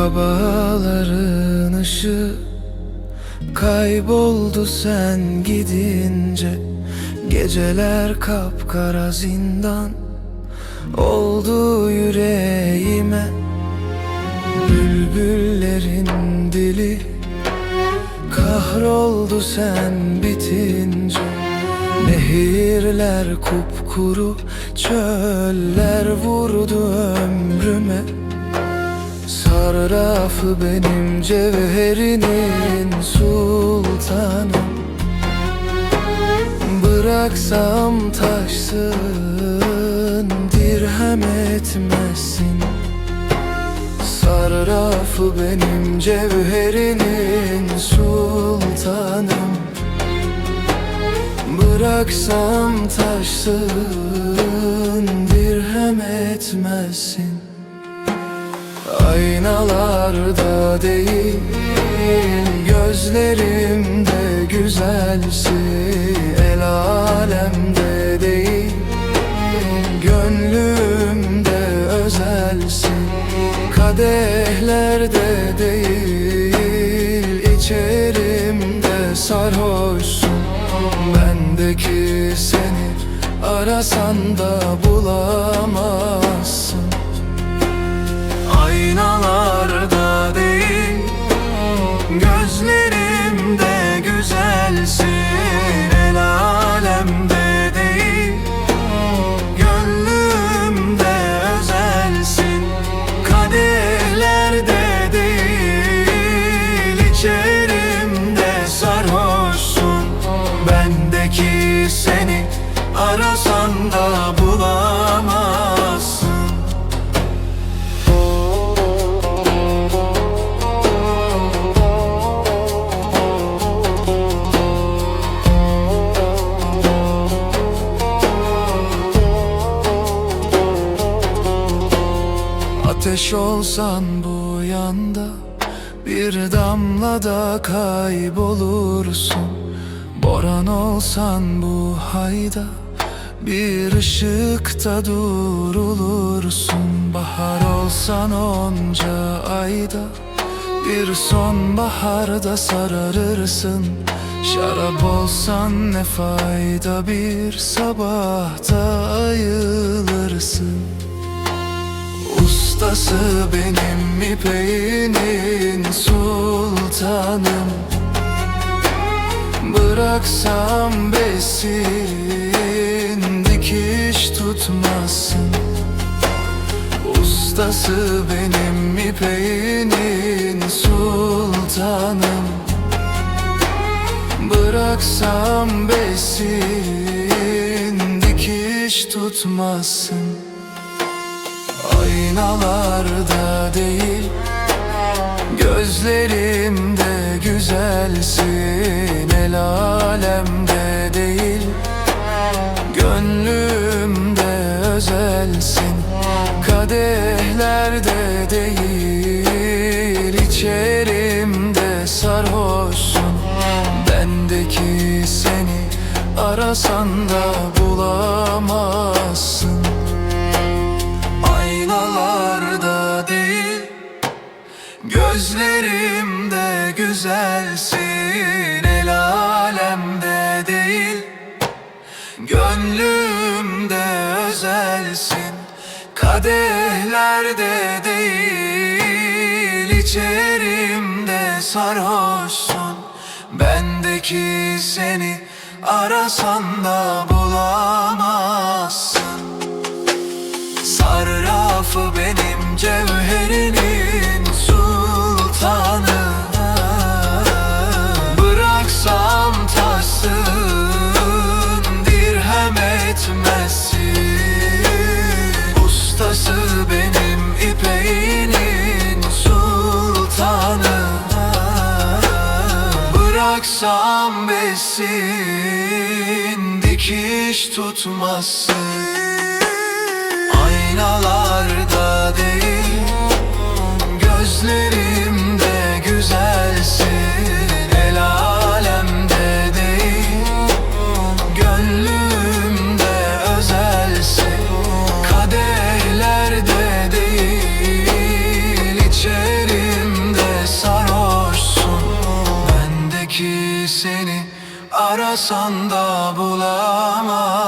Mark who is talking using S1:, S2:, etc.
S1: Sabahların ışığı Kayboldu sen gidince. Geceler kapkara zindan Oldu yüreğime. Bülbüllerin dili Kahroldu sen bitince. Nehirler kupkuru Çöller vurdu ömrüme Sarrafı benim cevherinin sultanı. Bıraksam taşsın dirhem etmezsin Sarrafı benim cevherinin sultanım Bıraksam taşsın dirhem etmezsin Aynalarda değil Gözlerimde güzelsin El alemde değil Gönlümde özelsin Kadehlerde değil içerimde sarhoşsun. Bendeki seni arasan da bulamazsın Ateş olsan bu yanda Bir damlada kaybolursun. Boran olsan bu hayda Bir ışıkta durulursun. Bahar olsan onca ayda Bir sonbaharda sararırsın. Şarap olsan ne fayda Bir sabahta ayılırsın Ustası benim ipeğinin sultanım. Bıraksam besin dikiş tutmasın. Ustası benim ipeğinin sultanım. Bıraksam besin dikiş tutmasın Aynalarda değil Gözlerimde güzelsin El alemde değil Gönlümde özelsin Kadehlerde değil içerimde sarhoşsun Bendeki seni arasan da bulamazsın Gönlümde özelsin Kadehlerde değil içerimde sarhoşsun. Bendeki seni arasan da bulamazsın Bıraksam besin dikiş tutmasın arasan da bulamazsın